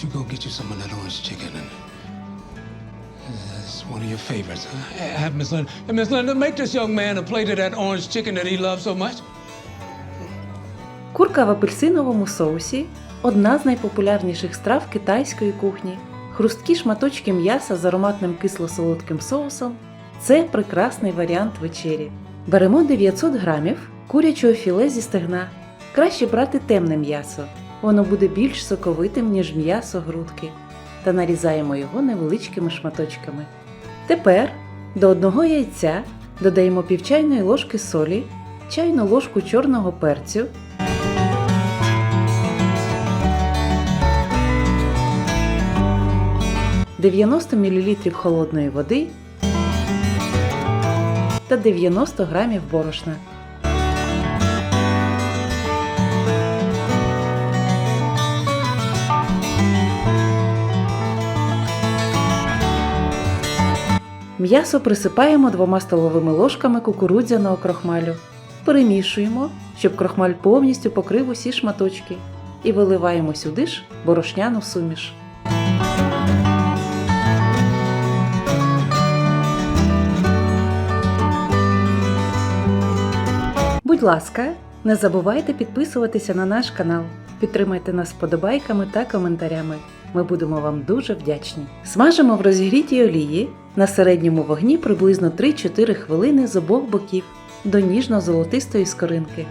don't you go get you some of that orange chicken and it's one of your favorites, huh? Have Miss Linda, hey, Miss Linda, make this young man a plate of that orange chicken that he loves so much. Курка в апельсиновому соусі одна з найпопулярніших страв китайської кухні. Хрусткі шматочки м'яса з ароматним кисло-солодким соусом це прекрасний варіант вечері. Беремо 900 грамів курячого філе зі стегна. Краще брати темне м'ясо, воно буде більш соковитим, ніж м'ясо грудки, та нарізаємо його невеличкими шматочками. Тепер до одного яйця додаємо пів чайної ложки солі, чайну ложку чорного перцю. 90 мл холодної води та 90 грамів борошна. М'ясо присипаємо двома столовими ложками кукурудзяного крохмалю. Перемішуємо, щоб крохмаль повністю покрив усі шматочки. І виливаємо сюди ж борошняну суміш. Будь ласка, не забувайте підписуватися на наш канал. Підтримайте нас вподобайками та коментарями. Ми будемо вам дуже вдячні. Смажимо в розігрітій олії на середньому вогні приблизно 3-4 хвилини з обох боків до ніжно-золотистої скоринки.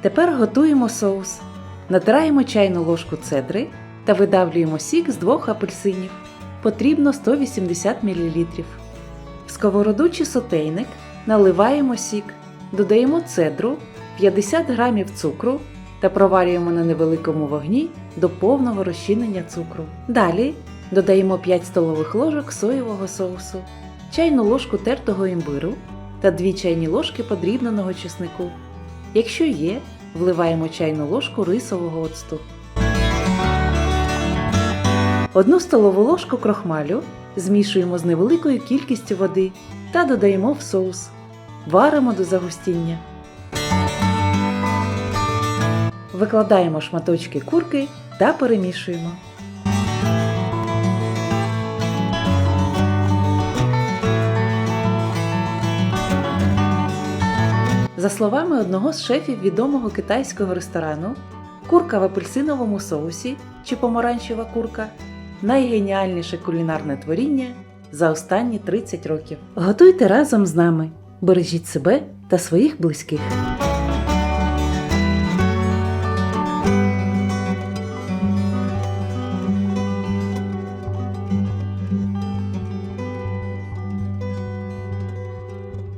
Тепер готуємо соус. Натираємо чайну ложку цедри та видавлюємо сік з двох апельсинів. Потрібно 180 мл. В сковороду чи сотейник наливаємо сік, додаємо цедру, 50 г цукру та проварюємо на невеликому вогні до повного розчинення цукру. Далі додаємо 5 столових ложок соєвого соусу, чайну ложку тертого імбиру та 2 чайні ложки подрібненого чеснику. Якщо є, вливаємо чайну ложку рисового оцту. Одну столову ложку крохмалю змішуємо з невеликою кількістю води та додаємо в соус. Варимо до загустіння. Викладаємо шматочки курки та перемішуємо. За словами одного з шефів відомого китайського ресторану, курка в апельсиновому соусі чи помаранчева курка найгеніальніше кулінарне творіння за останні 30 років. Готуйте разом з нами, бережіть себе та своїх близьких.